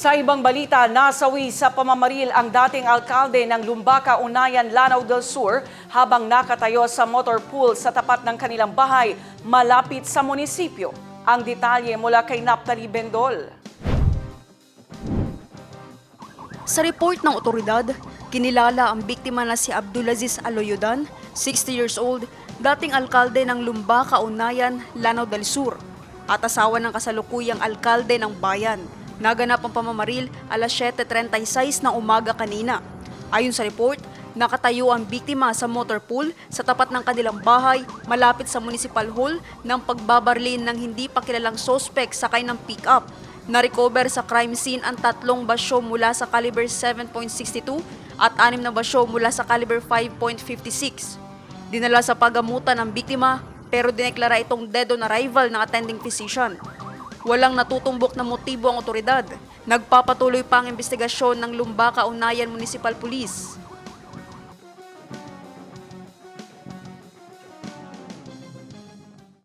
Sa ibang balita, nasawi sa pamamaril ang dating alkalde ng Lumbaca, Unayan, Lanao del Sur habang nakatayo sa motor pool sa tapat ng kanilang bahay malapit sa munisipyo. Ang detalye mula kay Naptali Bendol. Sa report ng otoridad, kinilala ang biktima na si Abdulaziz Aloyodan, 60 years old, dating alkalde ng Lumbaca, Unayan, Lanao del Sur, at asawa ng kasalukuyang alkalde ng bayan. Naganap ang pamamaril alas 7.36 ng umaga kanina. Ayon sa report, nakatayo ang biktima sa motor pool sa tapat ng kanilang bahay malapit sa municipal hall ng pagbabarlin ng hindi pa kilalang sospek sakay ng pick-up. Na-recover sa crime scene ang tatlong basyo mula sa caliber 7.62 at anim na basyo mula sa caliber 5.56. Dinala sa pagamutan ng biktima pero dineklara itong dead on arrival ng attending physician. Walang natutumbok na motibo ang otoridad. Nagpapatuloy pa ang investigasyon ng Lumbaca Unayan Municipal Police.